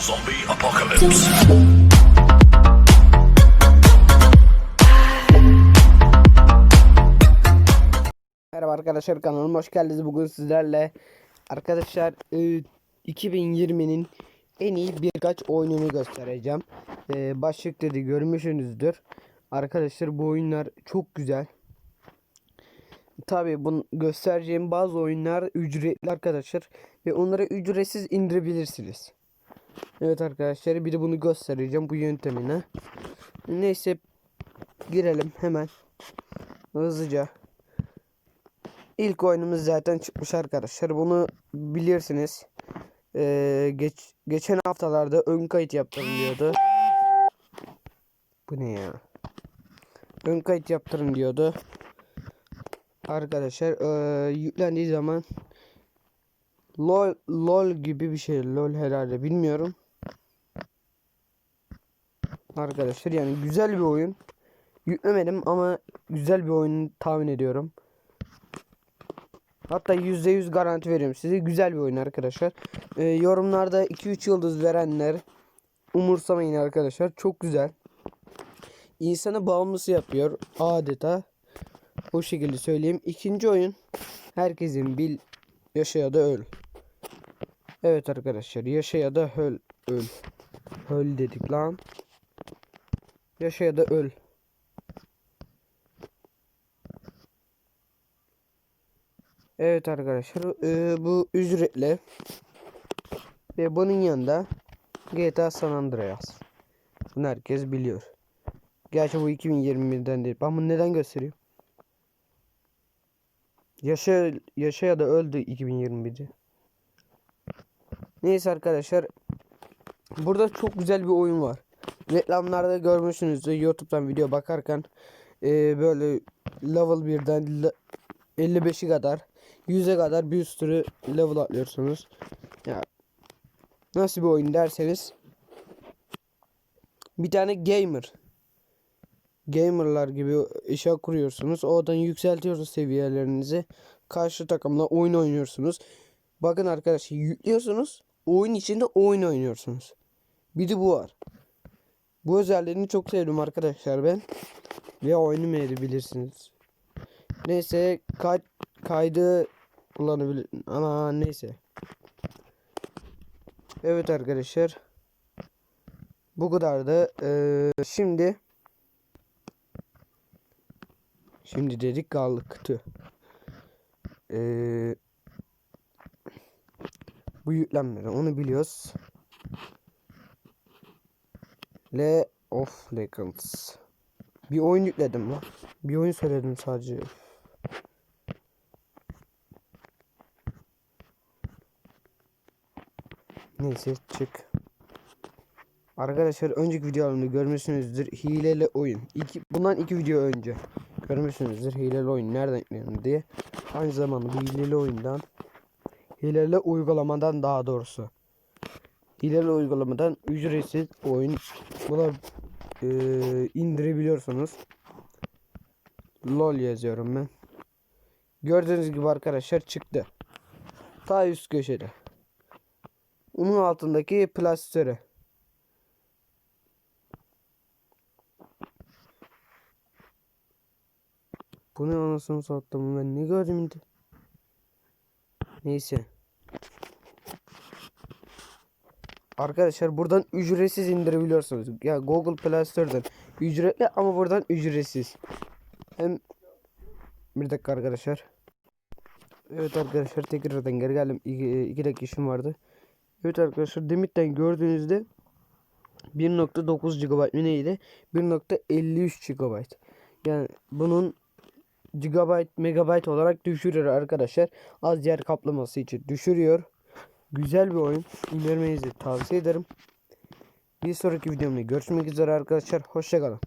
Zombie apocalypse. Merhaba arkadaşlar kanalıma hoş geldiniz. Bugün sizlerle arkadaşlar e, 2020'nin en iyi birkaç oyununu göstereceğim. E, başlıkta da görmüşsünüzdür. Arkadaşlar bu oyunlar çok güzel. Tabi bunu göstereceğim bazı oyunlar ücretli arkadaşlar ve onları ücretsiz indirebilirsiniz. Evet arkadaşlar bir de bunu göstereceğim bu yöntemine. Neyse girelim hemen hızlıca. İlk oyunumuz zaten çıkmış arkadaşlar. Bunu bilirsiniz. Ee, geç, geçen haftalarda ön kayıt yaptırın diyordu. Bu ne ya? Ön kayıt yaptırın diyordu. Arkadaşlar ee, yüklendiği zaman LOL, LOL gibi bir şey. LOL herhalde bilmiyorum. Arkadaşlar yani güzel bir oyun. Yüklemedim ama güzel bir oyun tahmin ediyorum. Hatta %100 garanti veriyorum size. Güzel bir oyun arkadaşlar. Ee, yorumlarda 2-3 yıldız verenler umursamayın arkadaşlar. Çok güzel. İnsanı bağımlısı yapıyor adeta. Bu şekilde söyleyeyim. İkinci oyun herkesin bil yaşa ya da öl. Evet arkadaşlar yaşa ya da öl. Öl. Öl dedik lan. Yaşa ya da öl. Evet arkadaşlar e, bu ücretli ve bunun yanında GTA San Andreas. Bunu herkes biliyor. Gerçi bu 2021'den değil. Ben bunu neden gösteriyorum? Yaşa, yaşa ya da öldü 2021'de. Neyse arkadaşlar. Burada çok güzel bir oyun var. Reklamlarda görmüşsünüzdür. YouTube'dan video bakarken e, böyle level 1'den le- 55'i kadar 100'e kadar bir sürü level atlıyorsunuz. Ya nasıl bir oyun derseniz bir tane gamer gamerlar gibi işe kuruyorsunuz. Oradan yükseltiyorsunuz seviyelerinizi. Karşı takımla oyun oynuyorsunuz. Bakın arkadaşlar yüklüyorsunuz. Oyun içinde oyun oynuyorsunuz. Bir de bu var. Bu özelliğini çok sevdim arkadaşlar ben. Ve oynamayabilirsiniz. Neyse kay kaydı kullanabilir ama neyse. Evet arkadaşlar. Bu kadar da ee, şimdi şimdi dedik kaldık tüh. Bu yüklenmedi onu biliyoruz. Le of Legends. Bir oyun yükledim lan. Bir oyun söyledim sadece. Neyse çık. Arkadaşlar önceki videolarımda görmüşsünüzdür hileli oyun. İki, bundan iki video önce görmüşsünüzdür hileli oyun nereden yükleniyor diye. Aynı zamanda bu hileli oyundan hileli uygulamadan daha doğrusu hileli uygulamadan ücretsiz oyun buna e, indirebiliyorsunuz. LOL yazıyorum ben. Gördüğünüz gibi arkadaşlar çıktı. Ta üst köşede. Onun altındaki plastörü. Bu ne anasını sattım ben ne gördüm indi. Neyse. Arkadaşlar buradan ücretsiz indirebiliyorsunuz. Ya Google Play Store'dan ücretli ama buradan ücretsiz. Hem bir dakika arkadaşlar. Evet arkadaşlar tekrardan geri geldim. 2 dakika işim vardı. Evet arkadaşlar Demit'ten gördüğünüzde 1.9 GB neydi? 1.53 GB. Yani bunun gigabyte megabyte olarak düşürüyor arkadaşlar. Az yer kaplaması için düşürüyor. Güzel bir oyun. İndirmenizi tavsiye ederim. Bir sonraki videomda görüşmek üzere arkadaşlar. Hoşçakalın.